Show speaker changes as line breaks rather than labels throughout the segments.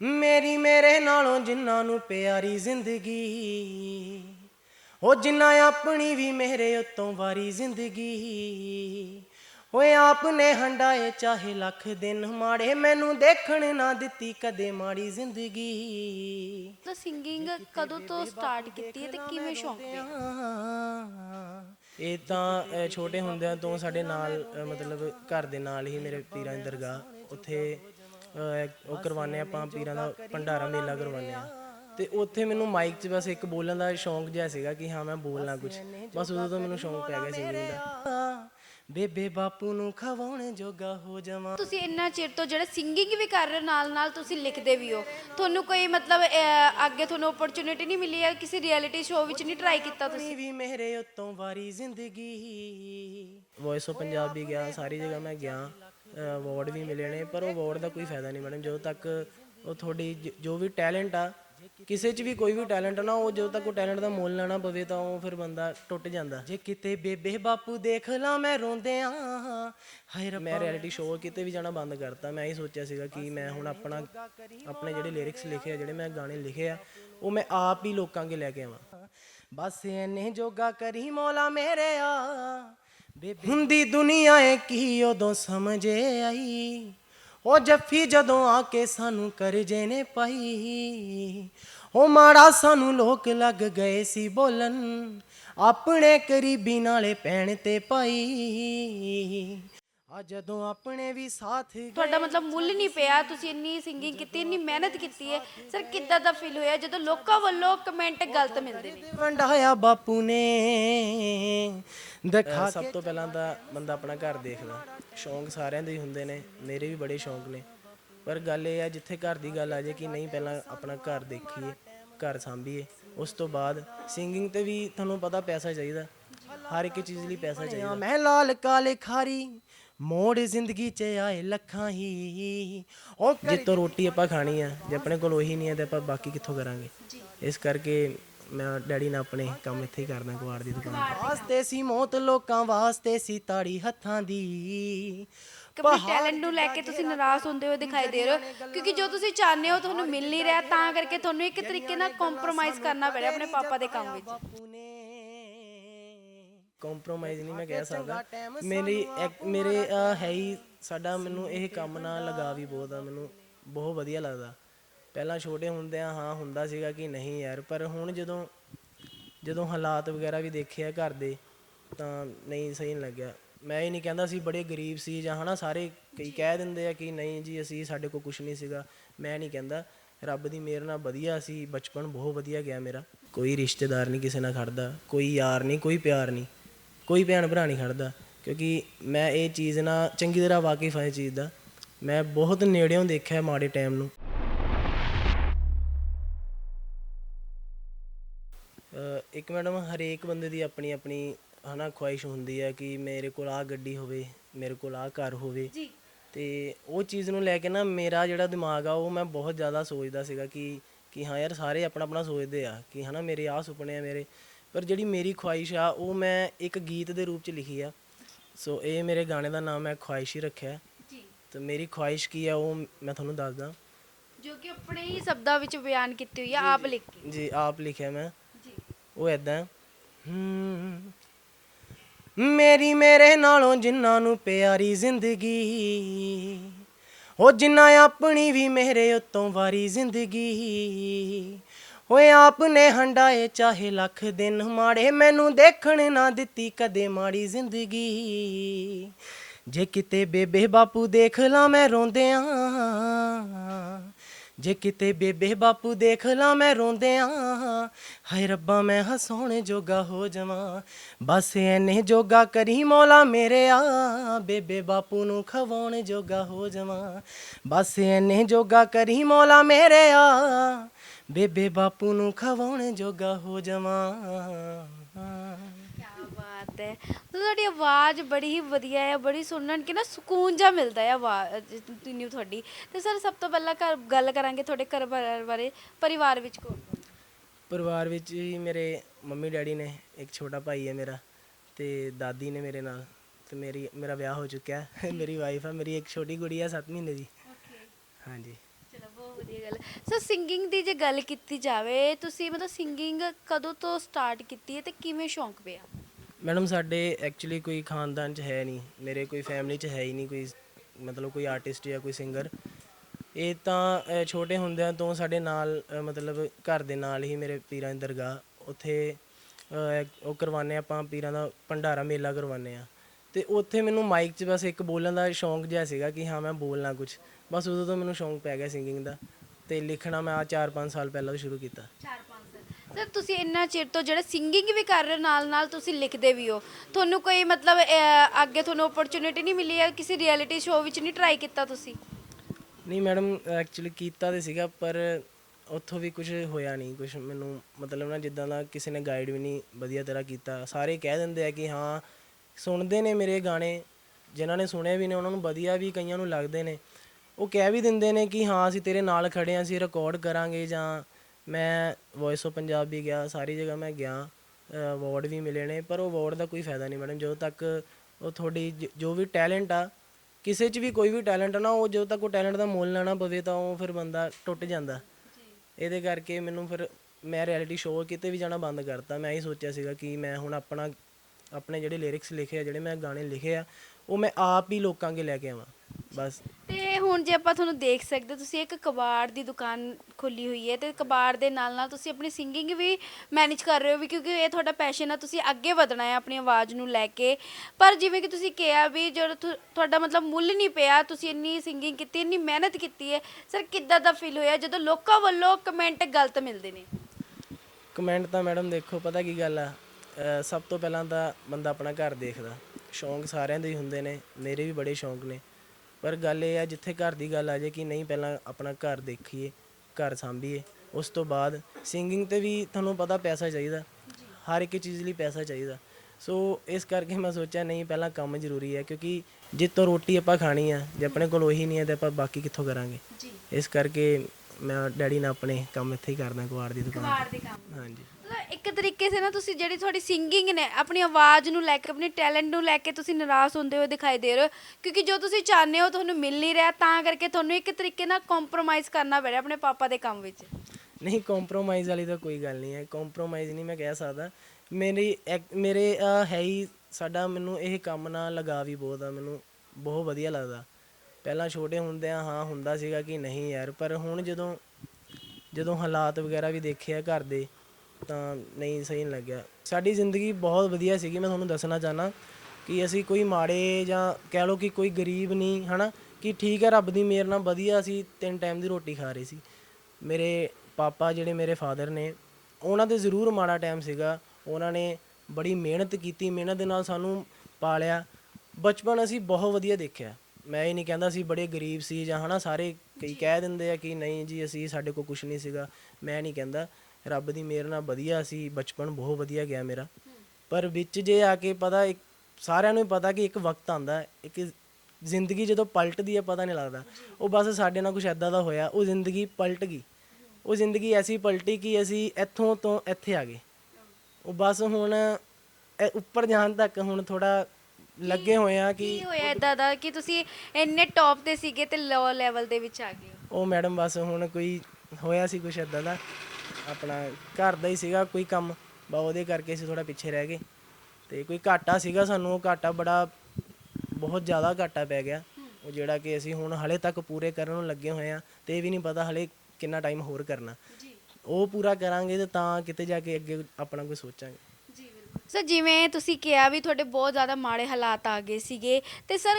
ਮੇਰੀ ਮੇਰੇ ਨਾਲੋਂ ਜਿੰਨਾਂ ਨੂੰ ਪਿਆਰੀ ਜ਼ਿੰਦਗੀ ਉਹ ਜਿੰਨਾ ਆਪਣੀ ਵੀ ਮੇਰੇ ਉਤੋਂ ਵਾਰੀ ਜ਼ਿੰਦਗੀ। ਓਏ ਆਪ ਨੇ ਹੰਡਾਏ ਚਾਹੇ ਲੱਖ ਦਿਨ ਮਾੜੇ ਮੈਨੂੰ ਦੇਖਣ ਨਾ ਦਿੱਤੀ ਕਦੇ ਮਾੜੀ ਜ਼ਿੰਦਗੀ।
ਤਾਂ ਸਿੰਗਿੰਗ ਕਦੋਂ ਤੋਂ ਸਟਾਰਟ ਕੀਤੀ ਹੈ ਤੇ ਕਿਵੇਂ ਸ਼ੌਂਕ ਪਿਆ?
ਇਹ ਤਾਂ ਛੋਟੇ ਹੁੰਦਿਆਂ ਤੋਂ ਸਾਡੇ ਨਾਲ ਮਤਲਬ ਘਰ ਦੇ ਨਾਲ ਹੀ ਮੇਰੇ ਪੀਰਾਂ ਦੀ ਦਰਗਾਹ ਉੱਥੇ ਉਹ ਕਰਵਾਉਂਦੇ ਆਪਾਂ ਪੀਰਾਂ ਦਾ ਭੰਡਾਰਾ ਮੇਲਾ ਕਰਵਾਉਂਦੇ ਆ। ਤੇ ਉੱਥੇ ਮੈਨੂੰ ਮਾਈਕ 'ਚ ਬਸ ਇੱਕ ਬੋਲਣ ਦਾ ਸ਼ੌਂਕ ਜਿਹਾ ਸੀਗਾ ਕਿ ਹਾਂ ਮੈਂ ਬੋਲਣਾ ਕੁਝ ਬਸ ਉਦੋਂ ਤੋਂ ਮੈਨੂੰ ਸ਼ੌਂਕ ਪੈ ਗਿਆ ਸਿੰਗਿੰਗ ਦਾ। ਬੇਬੇ ਬਾਪੂ ਨੂੰ ਖਵਾਉਣ ਜੋਗਾ ਹੋ ਜਾਵਾਂ।
ਤੁਸੀਂ ਇੰਨਾ ਚਿਰ ਤੋਂ ਜਿਹੜਾ ਸਿੰਗਿੰਗ ਵੀ ਕਰ ਰਹੇ ਨਾਲ ਨਾਲ ਤੁਸੀਂ ਲਿਖਦੇ ਵੀ ਹੋ। ਤੁਹਾਨੂੰ ਕੋਈ ਮਤਲਬ ਅੱਗੇ ਤੁਹਾਨੂੰ ਓਪਰਚ्युनिटी ਨਹੀਂ ਮਿਲੀ ਹੈ ਕਿਸੇ ਰਿਐਲਿਟੀ ਸ਼ੋਅ ਵਿੱਚ ਨਹੀਂ ਟਰਾਈ ਕੀਤਾ ਤੁਸੀਂ?
ਵੀ ਮੇਰੇ ਉੱਤੋਂ ਵਾਰੀ ਜ਼ਿੰਦਗੀ। ਵੌਇਸ ਆਫ ਪੰਜਾਬ ਗਿਆ ਸਾਰੀ ਜਗ੍ਹਾ ਮੈਂ ਗਿਆ। ਅਵਾਰਡ ਵੀ ਮਿਲੇ ਨੇ ਪਰ ਉਹ ਅਵਾਰਡ ਦਾ ਕੋਈ ਫਾਇਦਾ ਨਹੀਂ ਮੈਡਮ। ਜਦੋਂ ਤੱਕ ਉਹ ਤੁਹਾਡੀ ਜ- ਜੋ ਵੀ ਟੈਲੈਂਟ ਆ ਕਿਸੇ 'ਚ ਵੀ ਕੋਈ ਵੀ ਟੈਲੈਂਟ ਨਾ ਉਹ ਜਦੋਂ ਤੱਕ ਉਹ ਟੈਲੈਂਟ ਦਾ ਮੁੱਲ ਨਾ ਪਵੇ ਤਾਂ ਉਹ ਫਿਰ ਬੰਦਾ ਟੁੱਟ ਜਾਂਦਾ। ਜੇ ਕਿਤੇ ਬੇਬੇ ਬਾਪੂ ਦੇਖ ਲਾਂ ਮੈਂ ਰੋਂਦੇ ਆ ਹਾਏ ਰੱਬਾ। ਮੈਂ ਰਿਐਲਿਟੀ ਸ਼ੋਅ ਕਿਤੇ ਵੀ ਜਾਣਾ ਬੰਦ ਕਰਤਾ। ਮੈਂ ਇਹ ਸੋਚਿਆ ਸੀਗਾ ਕਿ ਮੈਂ ਹੁਣ ਆਪਣਾ ਆਪਣੇ ਜਿਹੜੇ ਲਿਰਿਕਸ ਲਿਖੇ ਆ ਜਿਹੜੇ ਮੈਂ ਗਾਣੇ ਲਿਖੇ ਆ ਉਹ ਮੈਂ ਆਪ ਹੀ ਲੋਕਾਂ ਅੱਗੇ ਲੈ ਕੇ ਆਵਾਂ। ਬਸ ਇਹਨੇ ਜੋਗਾ ਕਰੀ ਮੌਲਾ ਮੇਰੇ ਆ। ਬੇਬੀ ਹੁੰਦੀ ਦੁਨੀਆ ਏ ਕੀ ਉਦੋਂ ਸਮਝੇ ਆਈ? ਉਹ ਜੱਫੀ ਜਦੋਂ ਆ ਕੇ ਸਾਨੂੰ ਕਰਜੇ ਨੇ ਪਾਈ। ਉਹ ਮਾੜਾ ਸਾਨੂੰ ਲੋਕ ਲੱਗ ਗਏ ਸੀ ਬੋਲਣ, ਆਪਣੇ ਕਰੀਬੀ ਨਾਲੇ ਪੈਣ ਤੇ ਪਾਈ। ਆ ਜਦੋਂ ਆਪਣੇ ਵੀ ਸਾਥ ਗਏ
ਤੁਹਾਡਾ ਮਤਲਬ ਮੁੱਲ ਨਹੀਂ ਪਿਆ ਤੁਸੀਂ ਇੰਨੀ ਸਿੰਗਿੰਗ ਕੀਤੀ ਇੰਨੀ ਮਿਹਨਤ ਕੀਤੀ ਹੈ। ਸਰ ਕਿੱਦਾਂ ਦਾ ਫੀਲ ਹੋਇਆ? ਜਦੋਂ ਲੋਕਾਂ ਵੱਲੋਂ ਕਮੈਂਟ ਗਲਤ ਮਿਲਦੇ ਨੇ।
ਵੰਡਾਇਆ ਬਾਪੂ ਨੇ। ਦਿਖਾ ਸਭ ਤੋਂ ਪਹਿਲਾਂ ਤਾਂ ਬੰਦਾ ਆਪਣਾ ਘਰ ਦੇਖਦਾ। ਸ਼ੌਂਕ ਸਾਰਿਆਂ ਦੇ ਹੀ ਹੁੰਦੇ ਨੇ। ਮੇਰੇ ਵੀ ਬੜੇ ਸ਼ੌਂਕ ਨੇ। ਪਰ ਗੱਲ ਇਹ ਹੈ ਜਿੱਥੇ ਘਰ ਦੀ ਗੱਲ ਆ ਜੇ ਕਿ ਨਹੀਂ ਪਹਿਲਾਂ ਆਪਣਾ ਘਰ ਦੇਖੀਏ ਘਰ ਸੰਭੀਏ। ਉਸ ਤੋਂ ਬਾਅਦ ਸਿੰਗਿੰਗ ਤੇ ਵੀ ਤੁਹਾਨੂੰ ਪਤਾ ਪੈਸਾ ਚਾਹੀਦਾ। ਹਰ ਇੱਕ ਚੀਜ਼ ਲਈ ਪੈਸਾ ਚਾਹੀਦਾ। ਮੈਂ ਲਾਲ ਕਾਲੇ ਖਾਰੀ। ਮੋੜ ਜ਼ਿੰਦਗੀ ਚ ਆਏ ਲੱਖਾਂ ਹੀ। ਉਹ ਜਿੱਤੋਂ ਰੋਟੀ ਆਪਾਂ ਖਾਣੀ ਆ ਜੇ ਆਪਣੇ ਕੋਲ ਉਹੀ ਨਹੀਂ ਹੈ ਤੇ ਆਪਾਂ ਬਾਕੀ ਕਿੱਥੋਂ ਕਰਾਂਗੇ? ਇਸ ਕਰਕੇ ਮੈਂ ਡੈਡੀ ਨਾਲ ਆਪਣੇ ਕੰਮ ਇੱਥੇ ਹੀ ਕਰਦਾ ਕੁਆੜ ਦੀ ਦੁਕਾਨ ਤੇ। ਵਾਸਤੇ ਸੀ ਮੌਤ ਲੋਕਾਂ ਵਾਸਤੇ ਸੀ ਤਾੜੀ ਹੱਥਾਂ ਦੀ।
ਕभी ਟੈਲੈਂਟ ਨੂੰ ਲੈ ਕੇ ਤੁਸੀਂ ਨਾਰਾਜ਼ ਹੁੰਦੇ ਹੋਏ ਦਿਖਾਈ ਦੇ ਰਹੇ ਹੋ। ਕਿਉਂਕਿ ਜੋ ਤੁਸੀਂ ਚਾਹੁੰਦੇ ਹੋ ਤੁਹਾਨੂੰ ਮਿਲ ਨਹੀਂ ਰਿਹਾ ਤਾਂ ਕਰਕੇ ਤੁਹਾਨੂੰ ਇੱਕ ਤਰੀਕੇ ਨਾਲ ਕੰਪਰੋਮਾਈਜ਼ ਕਰਨਾ ਪੈ ਰਿਹਾ ਆਪਣੇ ਪਾਪਾ ਦੇ ਕੰਮ ਵਿੱਚ।
ਕੰਪਰੋਮਾਈਜ਼ ਨਹੀਂ ਮੈਂ ਕਹਿ ਸਕਦਾ। ਮੇਰੀ ਮੇਰੇ ਹੈ ਹੀ ਸਾਡਾ ਮੈਨੂੰ ਇਹ ਕੰਮ ਨਾਲ ਲਗਾ ਵੀ ਬਹੁਤ ਆ ਮੈਨੂੰ ਬਹੁਤ ਵਧੀਆ ਲੱਗਦਾ। ਪਹਿਲਾਂ ਛੋਟੇ ਹੁੰਦਿਆਂ ਹਾਂ ਹੁੰਦਾ ਸੀਗਾ ਕਿ ਨਹੀਂ ਯਾਰ ਪਰ ਹੁਣ ਜਦੋਂ ਜਦੋਂ ਹਾਲਾਤ ਵਗੈਰਾ ਵੀ ਦੇਖਿਆ ਘਰ ਦੇ ਤਾਂ ਨਹੀਂ ਸਹੀ ਨਹੀਂ ਲੱਗਿਆ। ਮੈਂ ਇਹ ਨਹੀਂ ਕਹਿੰਦਾ ਸੀ ਬੜੇ ਗਰੀਬ ਸੀ ਜਾਂ ਹਨਾ ਸਾਰੇ ਕਈ ਕਹਿ ਦਿੰਦੇ ਆ ਕਿ ਨਹੀਂ ਜੀ ਅਸੀਂ ਸਾਡੇ ਕੋਲ ਕੁਝ ਨਹੀਂ ਸੀਗਾ। ਮੈਂ ਨਹੀਂ ਕਹਿੰਦਾ। ਰੱਬ ਦੀ ਮਿਹਰ ਨਾਲ ਵਧੀਆ ਸੀ ਬਚਪਨ ਬਹੁਤ ਵਧੀਆ ਗਿਆ ਮੇਰਾ। ਕੋਈ ਰਿਸ਼ਤੇਦਾਰ ਨਹੀਂ ਕਿਸੇ ਨਾਲ ਖੜਦਾ ਕੋਈ ਯਾਰ ਨਹੀਂ ਕੋਈ ਪਿਆਰ ਨਹੀਂ ਕੋਈ ਭੈਣ ਭਰਾ ਨਹੀਂ ਖੜਦਾ ਕਿਉਂਕਿ ਮੈਂ ਇਹ ਚੀਜ਼ ਨਾਲ ਚੰਗੀ ਤਰ੍ਹਾਂ ਵਾਕਿਫ ਹਾਂ ਇਹ ਚੀਜ਼ ਦਾ। ਮੈਂ ਬਹੁਤ ਨੇੜਿਓਂ ਦੇਖਿਆ ਮਾੜੇ ਟਾਈਮ ਨੂੰ। ਇੱਕ ਮੈਡਮ ਹਰੇਕ ਬੰਦੇ ਦੀ ਆਪਣੀ ਆਪਣੀ ਹਨਾ ਖੁਆਇਸ਼ ਹੁੰਦੀ ਹੈ ਕਿ ਮੇਰੇ ਕੋਲ ਆ ਗੱਡੀ ਹੋਵੇ ਮੇਰੇ ਕੋਲ ਆ ਘਰ ਹੋਵੇ।
ਜੀ।
ਤੇ ਉਹ ਚੀਜ਼ ਨੂੰ ਲੈ ਕੇ ਨਾ ਮੇਰਾ ਜਿਹੜਾ ਦਿਮਾਗ ਆ ਉਹ ਮੈਂ ਬਹੁਤ ਜ਼ਿਆਦਾ ਸੋਚਦਾ ਸੀਗਾ ਕਿ ਕਿ ਹਾਂ ਯਾਰ ਸਾਰੇ ਆਪਣਾ ਆਪਣਾ ਸੋਚਦੇ ਆ ਕਿ ਹਨਾ ਮੇਰੇ ਆ ਸੁਪਨੇ ਆ ਮੇਰੇ। ਪਰ ਜਿਹੜੀ ਮੇਰੀ ਖੁਆਇਸ਼ ਆ ਉਹ ਮੈਂ ਇੱਕ ਗੀਤ ਦੇ ਰੂਪ ਚ ਲਿਖੀ ਆ। ਸੋ ਇਹ ਮੇਰੇ ਗਾਣੇ ਦਾ ਨਾਮ ਹੈ ਖੁਆਇਸ਼ ਹੀ ਰੱਖਿਆ।
ਜੀ।
ਤੇ ਮੇਰੀ ਖੁਆਇਸ਼ ਕੀ ਆ ਉਹ ਮੈਂ ਤੁਹਾਨੂੰ ਦੱਸਦਾ।
ਜੋ ਕਿ ਆਪਣੇ ਹੀ ਸ਼ਬਦਾਂ ਵਿੱਚ ਬਿਆਨ ਕੀਤੀ ਹੋਈ ਹੈ ਆਪ ਲਿਖ ਕੇ।
ਜੀ ਆਪ ਲਿਖਿਆ ਮੈਂ।
ਜੀ।
ਉਹ ਐਦਾਂ ਮੇਰੀ ਮੇਰੇ ਨਾਲੋਂ ਜਿੰਨਾਂ ਨੂੰ ਪਿਆਰੀ ਜ਼ਿੰਦਗੀ ਉਹ ਜਿੰਨਾ ਆਪਣੀ ਵੀ ਮੇਰੇ ਉਤੋਂ ਵਾਰੀ ਜ਼ਿੰਦਗੀ ਓਏ ਆਪ ਨੇ ਹੰਡਾਏ ਚਾਹੇ ਲੱਖ ਦਿਨ ਮਾੜੇ, ਮੈਨੂੰ ਦੇਖਣ ਨਾ ਦਿੱਤੀ ਕਦੇ ਮਾੜੀ ਜ਼ਿੰਦਗੀ। ਜੇ ਕਿਤੇ ਬੇਬੇ ਬਾਪੂ ਦੇਖ ਲਾਂ ਮੈਂ ਰੋਂਦਿਆਂ, ਜੇ ਕਿਤੇ ਬੇਬੇ ਬਾਪੂ ਦੇਖ ਲਾਂ ਮੈਂ ਰੋਂਦਿਆਂ ਆ ਹਾਏ ਰੱਬਾ ਮੈਂ ਹਸਾਉਣ ਜੋਗਾ ਹੋ ਜਾਵਾਂ। ਬਸ ਐਨੇ ਜੋਗਾ ਕਰੀ ਮੌਲਾ ਮੇਰੇ ਆ, ਬੇਬੇ ਬਾਪੂ ਨੂੰ ਖਵਾਉਣ ਜੋਗਾ ਹੋ ਜਾਵਾਂ। ਬਸ ਐਨੇ ਜੋਗਾ ਕਰੀ ਮੌਲਾ ਮੇਰੇ ਆ ਬੇਬੇ ਬਾਪੂ ਨੂੰ ਖਵਾਉਣ ਜੋਗਾ ਹੋ ਜਾਵਾਂ।
ਕੀ ਬਾਤ ਹੈ। ਤੁਹਾਡੀ ਆਵਾਜ਼ ਬੜੀ ਹੀ ਵਧੀਆ ਹੈ ਬੜੀ ਸੁਣਨ ਕੇ ਨਾ ਸਕੂਨ ਜਾ ਮਿਲਦਾ ਹੈ ਆਵਾਜ਼ ਤੁਹਾਨੂੰ ਤੁਹਾਡੀ। ਤੇ ਸਰ ਸਭ ਤੋਂ ਪਹਿਲਾਂ ਘਰ ਗੱਲ ਕਰਾਂਗੇ ਤੁਹਾਡੇ ਘਰ ਬਾਰ ਬਾਰੇ। ਪਰਿਵਾਰ ਵਿੱਚ ਕੌਣ ਕੌਣ?
ਪਰਿਵਾਰ ਵਿੱਚ ਹੀ ਮੇਰੇ ਮੰਮੀ ਡੈਡੀ ਨੇ ਇੱਕ ਛੋਟਾ ਭਾਈ ਹੈ ਮੇਰਾ ਤੇ ਦਾਦੀ ਨੇ ਮੇਰੇ ਨਾਲ। ਤੇ ਮੇਰੀ ਮੇਰਾ ਵਿਆਹ ਹੋ ਚੁੱਕਿਆ। ਹੈ ਮੇਰੀ ਵਾਈਫ ਹੈ ਮੇਰੀ ਇੱਕ ਛੋਟੀ ਗੁੜੀ ਹੈ 7 ਮਹੀਨੇ ਦੀ। ਹਾਂਜੀ।
ਗੱਲ। ਸਰ ਸਿੰਗਿੰਗ ਦੀ ਜੇ ਗੱਲ ਕੀਤੀ ਜਾਵੇ ਤੁਸੀਂ ਮਤਲਬ ਸਿੰਗਿੰਗ ਕਦੋਂ ਤੋਂ ਸਟਾਰਟ ਕੀਤੀ ਹੈ ਤੇ ਕਿਵੇਂ ਸ਼ੌਂਕ ਪਿਆ?
ਮੈਡਮ ਸਾਡੇ ਐਕਚੁਅਲੀ ਕੋਈ ਖਾਨਦਾਨ ਚ ਹੈ ਨਹੀਂ। ਮੇਰੇ ਕੋਈ ਫੈਮਿਲੀ ਚ ਹੈ ਹੀ ਨਹੀਂ ਕੋਈ ਮਤਲਬ ਕੋਈ ਆਰਟਿਸਟ ਜਾਂ ਕੋਈ ਸਿੰਗਰ ਇਹ ਤਾਂ ਅ, ਛੋਟੇ ਹੁੰਦਿਆਂ ਤੋਂ ਸਾਡੇ ਨਾਲ ਅ, ਮਤਲਬ ਘਰ ਦੇ ਨਾਲ ਹੀ ਮੇਰੇ ਪੀਰਾਂ ਦੀ ਦਰਗਾਹ ਉੱਥੇ ਅ, ਉਹ ਕਰਵਾਉਂਦੇ ਆਪਾਂ ਪੀਰਾਂ ਦਾ ਭੰਡਾਰਾ ਮੇਲਾ ਕਰਵਾਉਂਦੇ ਆ ਤੇ ਉੱਥੇ ਮੈਨੂੰ ਮਾਈਕ 'ਚ ਬਸ ਇੱਕ ਬੋਲਣ ਦਾ ਸ਼ੌਂਕ ਜਿਹਾ ਸੀਗਾ ਕਿ ਹਾਂ ਮੈਂ ਬੋਲਣਾ ਕੁਝ ਬਸ ਉਦੋਂ ਤੋਂ ਮੈਨੂੰ ਸ਼ੌਂਕ ਪੈ ਗਿਆ ਸਿੰਗਿੰਗ ਦਾ। ਤੇ ਲਿਖਣਾ ਮੈਂ ਆ 4-5 ਸਾਲ ਪਹਿਲਾਂ ਤੋਂ ਸ਼ੁਰੂ ਕੀਤਾ।
ਸਰ ਤੁਸੀਂ ਇੰਨਾ ਚਿਰ ਤੋਂ ਜਿਹੜਾ ਸਿੰਗਿੰਗ ਵੀ ਕਰ ਰਹੇ ਨਾਲ ਨਾਲ ਤੁਸੀਂ ਲਿਖਦੇ ਵੀ ਹੋ। ਤੁਹਾਨੂੰ ਕੋਈ ਮਤਲਬ ਅੱਗੇ ਤੁਹਾਨੂੰ ਓਪਰਚ्युनिटी ਨਹੀਂ ਮਿਲੀ ਜਾਂ ਕਿਸੇ ਰਿਐਲਿਟੀ ਸ਼ੋਅ ਵਿੱਚ ਨਹੀਂ ਟਰਾਈ ਕੀਤਾ ਤੁਸੀਂ?
ਨਹੀਂ ਮੈਡਮ ਐਕਚੁਅਲੀ ਕੀਤਾ ਤੇ ਸੀਗਾ ਪਰ ਉੱਥੋਂ ਵੀ ਕੁਝ ਹੋਇਆ ਨਹੀਂ। ਕੁਝ ਮੈਨੂੰ ਮਤਲਬ ਨਾ ਜਿੱਦਾਂ ਦਾ ਕਿਸੇ ਨੇ ਗਾਈਡ ਵੀ ਨਹੀਂ ਵਧੀਆ ਤਰ੍ਹਾਂ ਕੀਤਾ। ਸਾਰੇ ਕਹਿ ਦਿੰਦੇ ਆ ਕਿ ਹਾਂ ਸੁਣਦੇ ਨੇ ਮੇਰੇ ਗਾਣੇ। ਜਿਨ੍ਹਾਂ ਨੇ ਸੁਣੇ ਵੀ ਨੇ ਉਹਨਾਂ ਨੂੰ ਵਧੀਆ ਵੀ ਕਈਆਂ ਨੂੰ ਲੱਗਦੇ ਨੇ। ਉਹ ਕਹਿ ਵੀ ਦਿੰਦੇ ਨੇ ਕਿ ਹਾਂ ਅਸੀਂ ਤੇਰੇ ਨਾਲ ਖੜੇ ਹਾਂ ਅਸੀਂ ਰਿਕਾਰਡ ਕਰਾਂਗੇ ਜਾਂ ਮੈਂ ਵੌਇਸ ਆਫ ਪੰਜਾਬ ਵੀ ਗਿਆ ਸਾਰੀ ਜਗ੍ਹਾ ਮੈਂ ਗਿਆ ਅਵਾਰਡ ਵੀ ਮਿਲੇ ਨੇ ਪਰ ਉਹ ਅਵਾਰਡ ਦਾ ਕੋਈ ਫਾਇਦਾ ਨਹੀਂ ਮੈਡਮ ਜਦੋਂ ਤੱਕ ਉਹ ਤੁਹਾਡੀ ਜ- ਵੀ ਟੈਲੈਂਟ ਆ ਕਿਸੇ 'ਚ ਵੀ ਕੋਈ ਵੀ ਟੈਲੈਂਟ ਨਾ ਉਹ ਜਦੋਂ ਤੱਕ ਉਹ ਟੈਲੈਂਟ ਦਾ ਮੁੱਲ ਨਾ ਨਾ ਪਵੇ ਤਾਂ ਉਹ ਫਿਰ ਬੰਦਾ ਟੁੱਟ ਜਾਂਦਾ। ਇਹਦੇ ਕਰਕੇ ਮੈਨੂੰ ਫਿਰ ਮੈਂ ਰਿਐਲਿਟੀ ਸ਼ੋਅ ਕਿਤੇ ਵੀ ਜਾਣਾ ਬੰਦ ਕਰਤਾ। ਮੈਂ ਇਹ ਸੋਚਿਆ ਸੀਗਾ ਕਿ ਮੈਂ ਹੁਣ ਆਪਣਾ ਆਪਣੇ ਜਿਹੜੇ ਲਿਰਿਕਸ ਲਿਖੇ ਆ ਜਿਹੜੇ ਮੈਂ ਗਾਣੇ ਲਿਖੇ ਆ ਉਹ ਮੈਂ ਆਪ ਹੀ ਲੋਕਾਂ ਅੱਗੇ ਲੈ ਕੇ ਆਵਾਂ। ਬਸ।
ਤੇ ਹੁਣ ਜੇ ਆਪਾਂ ਤੁਹਾਨੂੰ ਦੇਖ ਸਕਦੇ ਤੁਸੀਂ ਇੱਕ ਕਬਾੜ ਦੀ ਦੁਕਾਨ ਖੋਲੀ ਹੋਈ ਹੈ ਤੇ ਕਬਾੜ ਦੇ ਨਾਲ ਨਾਲ ਤੁਸੀਂ ਆਪਣੀ ਸਿੰਗਿੰਗ ਵੀ ਮੈਨੇਜ ਕਰ ਰਹੇ ਹੋ ਵੀ ਕਿਉਂਕਿ ਇਹ ਤੁਹਾਡਾ ਪੈਸ਼ਨ ਹੈ ਤੁਸੀਂ ਅੱਗੇ ਵਧਣਾ ਹੈ ਆਪਣੀ ਆਵਾਜ਼ ਨੂੰ ਲੈ ਕੇ। ਪਰ ਜਿਵੇਂ ਕਿ ਤੁਸੀਂ ਕਿਹਾ ਵੀ ਜਦੋਂ ਤੁ- ਤੁਹਾਡਾ ਮਤਲਬ ਮੁੱਲ ਨਹੀਂ ਪਿਆ, ਤੁਸੀਂ ਇੰਨੀ ਸਿੰਗਿੰਗ ਕੀਤੀ, ਇੰਨੀ ਮਿਹਨਤ ਕੀਤੀ ਹੈ, ਸਰ ਕਿੱਦਾਂ ਦਾ ਫੀਲ ਹੋਇਆ ਜਦੋਂ ਲੋਕਾਂ ਵੱਲੋਂ ਕਮੈਂਟ ਗਲਤ ਮਿਲਦੇ ਨੇ?
ਕਮੈਂਟ ਤਾਂ ਮੈਡਮ ਦੇਖੋ, ਪਤਾ ਕੀ ਗੱਲ ਆ? ਅਹ ਸਭ ਤੋਂ ਪਹਿਲਾਂ ਤਾਂ ਬੰਦਾ ਆਪਣਾ ਘਰ ਦੇਖਦਾ। ਸ਼ੌਂਕ ਸਾਰਿਆਂ ਦੇ ਹੀ ਹੁੰਦੇ ਨੇ, ਮੇਰੇ ਵੀ ਬੜੇ ਸ਼ੌਂਕ ਨੇ। ਪਰ ਗੱਲ ਇਹ ਆ ਜਿੱਥੇ ਘਰ ਦੀ ਗੱਲ ਆ ਜੇ ਕਿ ਨਹੀਂ ਪਹਿਲਾਂ ਆਪਣਾ ਘਰ ਦੇਖੀਏ ਘਰ ਸੰਭੀਏ। ਉਸ ਤੋਂ ਬਾਅਦ ਸਿੰਗਿੰਗ ਤੇ ਵੀ ਤੁਹਾਨੂੰ ਪਤਾ ਪੈਸਾ ਚਾਹੀਦਾ। ਹਰ ਇੱਕ ਚੀਜ਼ ਲਈ ਪੈਸਾ ਚਾਹੀਦਾ। ਸੋ ਇਸ ਕਰਕੇ ਮੈਂ ਸੋਚਿਆ ਨਹੀਂ ਪਹਿਲਾਂ ਕੰਮ ਜ਼ਰੂਰੀ ਹੈ ਕਿਉਂਕਿ ਜਿੱਤੋਂ ਰੋਟੀ ਆਪਾਂ ਖਾਣੀ ਆ ਜੇ ਆਪਣੇ ਕੋਲ ਉਹੀ ਨਹੀਂ ਹੈ ਤੇ ਆਪਾਂ ਬਾਕੀ ਕਿੱਥੋਂ ਕਰਾਂਗੇ?
ਜੀ।
ਇਸ ਕਰਕੇ ਮੈਂ ਡੈਡੀ ਨਾਲ ਆਪਣੇ ਕੰਮ ਇੱਥੇ ਹੀ ਕਰਦਾ ਕੁਆੜ ਦੀ ਦੁਕਾਨ
ਕਬਾੜ ਦੇ ਕੰਮ।
ਤੇ। ਹਾਂਜੀ।
ਮਤਲਬ ਇੱਕ ਤਰੀਕੇ ਸੇ ਨਾ ਤੁਸੀਂ ਜਿਹੜੀ ਤੁਹਾਡੀ ਸਿੰਗਿੰਗ ਨੇ ਆਪਣੀ ਆਵਾਜ਼ ਨੂੰ ਲੈ ਕੇ ਆਪਣੇ ਟੈਲੈਂਟ ਨੂੰ ਲੈ ਕੇ ਤੁਸੀਂ ਨਿਰਾਸ਼ ਹੁੰਦੇ ਹੋਏ ਦਿਖਾਈ ਦੇ ਰਹੇ ਹੋ। ਕਿਉਂਕਿ ਜੋ ਤੁਸੀਂ ਚਾਹੁੰਦੇ ਹੋ ਤੁਹਾਨੂੰ ਮਿਲ ਨਹੀਂ ਰਿਹਾ ਤਾਂ ਕਰਕੇ ਤੁਹਾਨੂੰ ਇੱਕ ਤਰੀਕੇ ਨਾਲ ਕੰਪਰੋਮਾਈਜ਼ ਕਰਨਾ ਪੈ ਰਿਹਾ ਆਪਣੇ ਪਾਪਾ ਦੇ ਕੰਮ ਵਿੱਚ।
ਨਹੀਂ ਕੰਪਰੋਮਾਈਜ਼ ਵਾਲੀ ਤਾਂ ਕੋਈ ਗੱਲ ਨਹੀਂ ਹੈ। ਕੰਪਰੋਮਾਈਜ਼ ਨਹੀਂ ਮੈਂ ਕਹਿ ਸਕਦਾ। ਮੇਰੀ ਐਕ- ਮੇਰੇ ਅਹ, ਹੈ ਹੀ ਸਾਡਾ ਮੈਨੂੰ ਇਹ ਕੰਮ ਨਾਲ ਲਗਾ ਵੀ ਬਹੁਤ ਆ ਮੈਨੂੰ ਬਹੁਤ ਵਧੀਆ ਲੱਗਦਾ। ਪਹਿਲਾਂ ਛੋਟੇ ਹੁੰਦਿਆਂ ਹਾਂ ਹੁੰਦਾ ਸੀਗਾ ਕਿ ਨਹੀਂ ਯਾਰ ਪਰ ਹੁਣ ਜਦੋਂ ਜਦੋਂ ਹਾਲਾਤ ਵਗੈਰਾ ਵੀ ਦੇਖੇ ਆ ਘਰ ਦੇ ਤਾਂ ਨਹੀਂ ਸਹੀ ਨਹੀਂ ਲੱਗਿਆ। ਸਾਡੀ ਜ਼ਿੰਦਗੀ ਬਹੁਤ ਵਧੀਆ ਸੀਗੀ। ਮੈਂ ਤੁਹਾਨੂੰ ਦੱਸਣਾ ਚਾਹਨਾ ਕਿ ਅਸੀਂ ਕੋਈ ਮਾੜੇ ਜਾਂ ਕਹਿ ਲਓ ਕਿ ਕੋਈ ਗਰੀਬ ਨਹੀਂ ਹਨਾ? ਕਿ ਠੀਕ ਹੈ ਰੱਬ ਦੀ ਮਿਹਰ ਨਾਲ ਵਧੀਆ ਅਸੀਂ ਤਿੰਨ ਟਾਈਮ ਦੀ ਰੋਟੀ ਖਾ ਰਹੇ ਸੀ। ਮੇਰੇ ਪਾਪਾ ਜਿਹੜੇ ਮੇਰੇ ਫਾਦਰ ਨੇ ਉਹਨਾਂ ਦੇ ਜ਼ਰੂਰ ਮਾੜਾ ਟਾਈਮ ਸੀਗਾ। ਉਹਨਾਂ ਨੇ ਬੜੀ ਮਿਹਨਤ ਕੀਤੀ ਮਿਹਨਤ ਦੇ ਨਾਲ ਸਾਨੂੰ ਪਾਲਿਆ। ਬਚਪਨ ਅਸੀਂ ਬਹੁਤ ਵਧੀਆ ਦੇਖਿਆ। ਮੈਂ ਇਹ ਨਹੀਂ ਕਹਿੰਦਾ ਸੀ ਬੜੇ ਗਰੀਬ ਸੀ ਜਾਂ ਹਨਾ ਸਾਰੇ ਕਈ ਕਹਿ ਦਿੰਦੇ ਆ ਕਿ ਨਹੀਂ ਜੀ ਅਸੀਂ ਸਾਡੇ ਕੋਲ ਕੁਝ ਨਹੀਂ ਸੀਗਾ। ਮੈਂ ਨਹੀਂ ਕਹਿੰਦਾ। ਰੱਬ ਦੀ ਮਿਹਰ ਨਾਲ ਵਧੀਆ ਸੀ ਬਚਪਨ ਬਹੁਤ ਵਧੀਆ ਗਿਆ ਮੇਰਾ। ਪਰ ਵਿੱਚ ਜੇ ਆ ਕੇ ਪਤਾ ਇੱਕ ਸਾਰਿਆਂ ਨੂੰ ਹੀ ਪਤਾ ਕਿ ਇੱਕ ਵਕਤ ਆਂਦਾ ਇੱਕ ਜ਼ਿੰਦਗੀ ਜਦੋਂ ਪਲਟਦੀ ਹੈ ਪਤਾ ਨਹੀਂ ਲੱਗਦਾ। ਉਹ ਬਸ ਸਾਡੇ ਨਾਲ ਕੁਝ ਐਦਾਂ ਦਾ ਹੋਇਆ ਉਹ ਜ਼ਿੰਦਗੀ ਪਲਟ ਗਈ। ਉਹ ਜ਼ਿੰਦਗੀ ਐਸੀ ਪਲਟੀ ਕਿ ਅਸੀਂ ਇੱਥੋਂ ਤੋਂ ਇੱਥੇ ਆ ਗਏ। ਉਹ ਬਸ ਹੁਣ ਉੱਪਰ ਜਾਣ ਤੱਕ ਹੁਣ ਥੋੜਾ ਲੱਗੇ ਹੋਏ ਆ ਕਿ
ਕੀ ਹੋਇਆ ਇਦਾਂ ਦਾ ਕਿ ਤੁਸੀਂ ਇੰਨੇ ਟੌਪ ਤੇ ਸੀਗੇ ਤੇ ਲੋ ਲੈਵਲ ਦੇ ਵਿੱਚ ਆ ਗਏ ਹੋ?
ਉਹ ਮੈਡਮ ਬਸ ਹੁਣ ਕੋਈ ਹੋਇਆ ਸੀ ਕੁਛ ਐਦਾਂ ਦਾ? ਆਪਣਾ ਘਰ ਦਾ ਹੀ ਸੀਗਾ ਕੋਈ ਕੰਮ ਬਾ ਉਹਦੇ ਕਰਕੇ ਅਸੀਂ ਥੋੜਾ ਪਿੱਛੇ ਰਹਿ ਗਏ। ਤੇ ਕੋਈ ਘਾਟਾ ਸੀਗਾ ਸਾਨੂੰ ਉਹ ਘਾਟਾ ਬੜਾ ਬਹੁਤ ਜ਼ਿਆਦਾ ਘਾਟਾ ਪੈ ਗਿਆ। ਉਹ ਜਿਹੜਾ ਕਿ ਅਸੀਂ ਹੁਣ ਹਲੇ ਤੱਕ ਪੂਰੇ ਕਰਨ ਨੂੰ ਲੱਗੇ ਹੋਏ ਆ ਤੇ ਇਹ ਵੀ ਨਹੀਂ ਪਤਾ ਹਲੇ ਕਿੰਨਾ ਟਾਈਮ ਹੋਰ ਕਰਨਾ। ਉਹ ਪੂਰਾ ਕਰਾਂਗੇ ਤੇ ਤਾਂ ਕਿਤੇ ਜਾ ਕੇ ਅੱਗੇ ਆਪਣਾ ਕੋਈ ਸੋਚਾਂਗੇ।
ਸਰ ਜਿਵੇਂ ਤੁਸੀਂ ਕਿਹਾ ਵੀ ਤੁਹਾਡੇ ਬਹੁਤ ਜ਼ਿਆਦਾ ਮਾੜੇ ਹਾਲਾਤ ਆ ਗਏ ਸੀਗੇ ਤੇ ਸਰ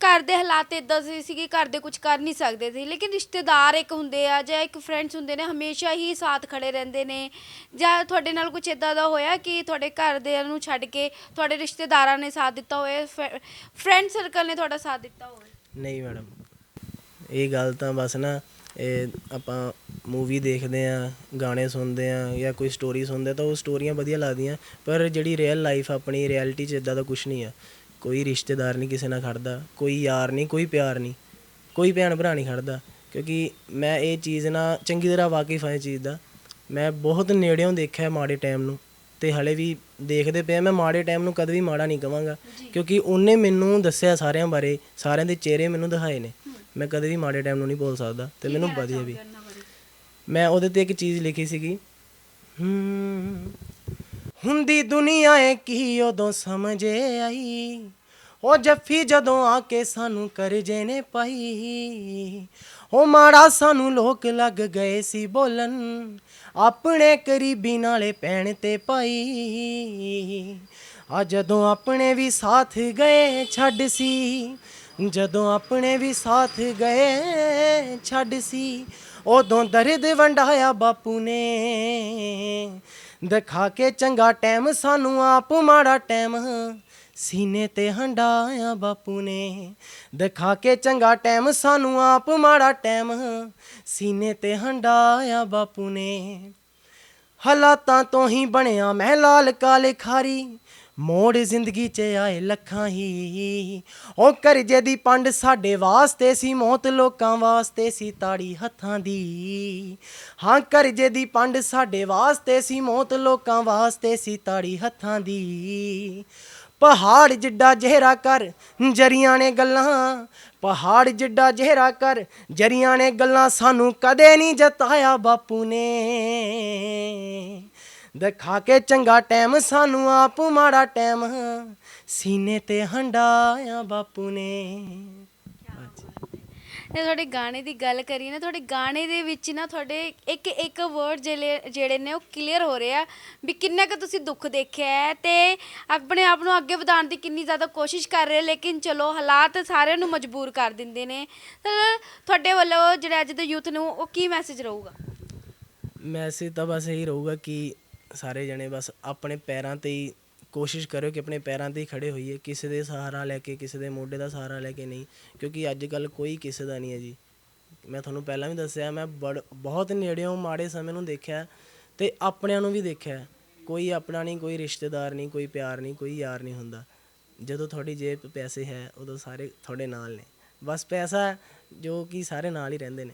ਘਰ ਦੇ ਹਾਲਾਤ ਇਦਾਂ ਦੇ ਸੀਗੇ ਘਰ ਦੇ ਕੁਝ ਕਰ ਨਹੀਂ ਸਕਦੇ ਸੀ। ਲੇਕਿਨ ਰਿਸ਼ਤੇਦਾਰ ਇੱਕ ਹੁੰਦੇ ਆ ਜਾਂ ਇੱਕ ਫਰੈਂਡਸ ਹੁੰਦੇ ਨੇ, ਹਮੇਸ਼ਾ ਹੀ ਸਾਥ ਖੜੇ ਰਹਿੰਦੇ ਨੇ। ਜਾਂ ਤੁਹਾਡੇ ਨਾਲ ਕੁਝ ਇਦਾਂ ਦਾ ਹੋਇਆ ਕਿ ਤੁਹਾਡੇ ਘਰ ਦੇ ਨੂੰ ਛੱਡ ਕੇ ਤੁਹਾਡੇ ਰਿਸ਼ਤੇਦਾਰਾਂ ਨੇ ਸਾਥ ਦਿੱਤਾ ਹੋਵੇ ਫਰੈਂਡ ਸਰਕਲ ਨੇ ਤੁਹਾਡਾ ਸਾਥ ਦਿੱਤਾ ਹੋਵੇ?
ਨਹੀਂ ਮੈਡਮ ਇਹ ਗੱਲ ਤਾਂ ਬਸ ਨਾ, ਇਹ ਆਪਾਂ ਮੂਵੀ ਦੇਖਦੇ ਆ, ਗਾਣੇ ਸੁਣਦੇ ਆ ਜਾਂ ਕੋਈ ਸਟੋਰੀ ਸੁਣਦੇ ਤਾਂ ਉਹ ਸਟੋਰੀਆਂ ਵਧੀਆ ਲੱਗਦੀਆਂ, ਪਰ ਜਿਹੜੀ ਰੀਅਲ ਲਾਈਫ ਆਪਣੀ ਰਿਐਲਿਟੀ 'ਚ ਇਦਾਂ ਦਾ ਕੁਝ ਨਹੀਂ ਆ। ਕੋਈ ਰਿਸ਼ਤੇਦਾਰ ਨਹੀਂ ਕਿਸੇ ਨਾਲ ਖੜਦਾ ਕੋਈ ਯਾਰ ਨਹੀਂ ਕੋਈ ਪਿਆਰ ਨਹੀਂ ਕੋਈ ਭੈਣ ਭਰਾ ਨਹੀਂ ਖੜਦਾ। ਕਿਉਂਕਿ ਮੈਂ ਇਹ ਚੀਜ਼ ਨਾਲ ਚੰਗੀ ਤਰ੍ਹਾਂ ਵਾਕਿਫ ਹਾਂ ਇਹ ਚੀਜ਼ ਦਾ। ਮੈਂ ਬਹੁਤ ਨੇੜਿਓਂ ਦੇਖਿਆ ਮਾੜੇ ਟਾਈਮ ਨੂੰ ਤੇ ਹਲੇ ਵੀ ਦੇਖਦੇ ਪਏ। ਮੈਂ ਮਾੜੇ ਟਾਈਮ ਨੂੰ ਕਦੇ ਵੀ ਮਾੜਾ ਨਹੀਂ ਕਵਾਂਗਾ। ਕਿਉਂਕਿ ਉਹਨੇ ਮੈਨੂੰ ਦੱਸਿਆ ਸਾਰਿਆਂ ਬਾਰੇ ਸਾਰਿਆਂ ਦੇ ਚਿਹਰੇ ਮੈਨੂੰ ਦਿਖਾਏ ਨੇ। ਮੈਂ ਕਦੇ ਵੀ ਮਾੜੇ ਟਾਈਮ ਨੂੰ ਨਹੀਂ ਭੁੱਲ ਸਕਦਾ ਤੇ ਮੈਨੂੰ ਵਧੀਆ ਵੀ। ਮੈਂ ਉਹਦੇ ਤੇ ਇੱਕ ਚੀਜ਼ ਲਿਖੀ ਸੀਗੀ। ਹੂੰ ਹੁੰਦੀ ਦੁਨੀਆ ਏ ਕੀ ਉਦੋਂ ਸਮਝੇ ਆਈ? ਉਹ ਜੱਫੀ ਜਦੋਂ ਆ ਕੇ ਸਾਨੂੰ ਕਰਜੇ ਨੇ ਪਾਈ। ਉਹ ਮਾੜਾ ਸਾਨੂੰ ਲੋਕ ਲੱਗ ਗਏ ਸੀ ਬੋਲਣ, ਆਪਣੇ ਕਰੀਬੀ ਨਾਲੇ ਪੈਣ ਤੇ ਪਾਈ। ਆ ਜਦੋਂ ਆਪਣੇ ਵੀ ਸਾਥ ਗਏ ਛੱਡ ਸੀ, ਜਦੋਂ ਆਪਣੇ ਵੀ ਸਾਥ ਗਏ ਛੱਡ ਸੀ, ਉਦੋਂ ਦਰਦ ਵੰਡਾਇਆ ਬਾਪੂ ਨੇ। ਦਿਖਾ ਕੇ ਚੰਗਾ ਟਾਈਮ, ਸਾਨੂੰ ਆਪ ਮਾੜਾ ਟਾਈਮ। ਸੀਨੇ ਤੇ ਹੰਡਾਇਆ ਬਾਪੂ ਨੇ, ਦਿਖਾ ਕੇ ਚੰਗਾ ਟਾਈਮ, ਸਾਨੂੰ ਆਪ ਮਾੜਾ ਟਾਈਮ। ਸੀਨੇ ਤੇ ਹੰਡਾਇਆ ਬਾਪੂ ਨੇ, ਹਾਲਾਤਾਂ ਤੋਂ ਹੀ ਬਣਿਆ ਮੈਂ ਲਾਲ ਕਾਲੇ ਖਾਰੀ। ਮੋੜ ਜ਼ਿੰਦਗੀ 'ਚ ਆਏ ਲੱਖਾਂ ਹੀ। ਉਹ ਕਰਜ਼ੇ ਦੀ ਪੰਡ ਸਾਡੇ ਵਾਸਤੇ ਸੀ, ਮੌਤ ਲੋਕਾਂ ਵਾਸਤੇ ਸੀ, ਤਾੜੀ ਹੱਥਾਂ ਦੀ। ਹਾਂ ਕਰਜ਼ੇ ਦੀ ਪੰਡ ਸਾਡੇ ਵਾਸਤੇ ਸੀ, ਮੌਤ ਲੋਕਾਂ ਵਾਸਤੇ ਸੀ, ਤਾੜੀ ਹੱਥਾਂ ਦੀ। ਪਹਾੜ ਜਿੱਡਾ ਜਿਹਰਾ ਕਰ ਜਰੀਆਂ ਨੇ ਗੱਲਾਂ, ਪਹਾੜ ਜਿੱਡਾ ਜਿਹਰਾ ਕਰ ਜਰੀਆਂ ਨੇ ਗੱਲਾਂ, ਸਾਨੂੰ ਕਦੇ ਨਹੀਂ ਜਤਾਇਆ ਬਾਪੂ ਨੇ। ਦਿਖਾ ਕੇ ਚੰਗਾ ਟਾਈਮ ਸਾਨੂੰ ਆਪ ਮਾੜਾ ਟਾਈਮ ਸੀਨੇ ਤੇ ਹੰਡਾਇਆ ਬਾਪੂ ਨੇ
ਇਹ ਤੁਹਾਡੇ ਗਾਣੇ ਦੀ ਗੱਲ ਕਰੀ ਨਾ ਤੁਹਾਡੇ ਗਾਣੇ ਦੇ ਵਿੱਚ ਨਾ ਤੁਹਾਡੇ ਇੱਕ ਇੱਕ ਵਰਡ ਜਿਹੜੇ ਨੇ ਉਹ ਕਲੀਅਰ ਹੋ ਰਹੇ ਆ ਵੀ ਕਿੰਨਾ ਕੁ ਤੁਸੀਂ ਦੁੱਖ ਦੇਖਿਆ ਹੈ ਤੇ ਆਪਣੇ ਆਪ ਨੂੰ ਅੱਗੇ ਵਧਾਉਣ ਦੀ ਕਿੰਨੀ ਜ਼ਿਆਦਾ ਕੋਸ਼ਿਸ਼ ਕਰ ਰਹੇ ਲੇਕਿਨ ਚਲੋ ਹਾਲਾਤ ਸਾਰਿਆਂ ਨੂੰ ਮਜਬੂਰ ਕਰ ਦਿੰਦੇ ਨੇ ਤਾਂ ਤੁਹਾਡੇ ਵੱਲੋਂ ਜਿਹੜੇ ਅੱਜ ਦੇ ਯੂਥ ਨੂੰ ਉਹ ਕੀ ਮੈਸੇਜ ਰਹੂਗਾ
ਮੈਸੇਜ ਤਾਂ ਬਸ ਇਹੀ ਰਹੂਗਾ ਕਿ ਸਾਰੇ ਜਣੇ ਬਸ ਆਪਣੇ ਪੈਰਾਂ ਤੇ ਹੀ ਕੋਸ਼ਿਸ਼ ਕਰਿਓ ਕਿ ਆਪਣੇ ਪੈਰਾਂ ਤੇ ਹੀ ਖੜ੍ਹੇ ਹੋਈਏ, ਕਿਸੇ ਦੇ ਸਹਾਰਾ ਲੈ ਕੇ, ਕਿਸੇ ਦੇ ਮੋਢੇ ਦਾ ਸਹਾਰਾ ਲੈ ਕੇ ਨਹੀਂ, ਕਿਉਂਕਿ ਅੱਜ ਕੱਲ੍ਹ ਕੋਈ ਕਿਸੇ ਦਾ ਨਹੀਂ ਹੈ ਜੀ। ਮੈਂ ਤੁਹਾਨੂੰ ਪਹਿਲਾਂ ਵੀ ਦੱਸਿਆ, ਮੈਂ ਬੜ, ਬਹੁਤ ਨੇੜਿਓਂ ਮਾੜੇ ਸਮੇਂ ਨੂੰ ਦੇਖਿਆ ਅਤੇ ਆਪਣਿਆਂ ਨੂੰ ਵੀ ਦੇਖਿਆ। ਕੋਈ ਆਪਣਾ ਨਹੀਂ, ਕੋਈ ਰਿਸ਼ਤੇਦਾਰ ਨਹੀਂ, ਕੋਈ ਪਿਆਰ ਨਹੀਂ, ਕੋਈ ਯਾਰ ਨਹੀਂ ਹੁੰਦਾ। ਜਦੋਂ ਤੁਹਾਡੀ ਜੇਬ ਪੈਸੇ ਹੈ, ਉਦੋਂ ਸਾਰੇ ਤੁਹਾਡੇ ਨਾਲ ਨੇ। ਬਸ ਪੈਸਾ ਜੋ ਕਿ ਸਾਰੇ ਨਾਲ ਹੀ ਰਹਿੰਦੇ ਨੇ।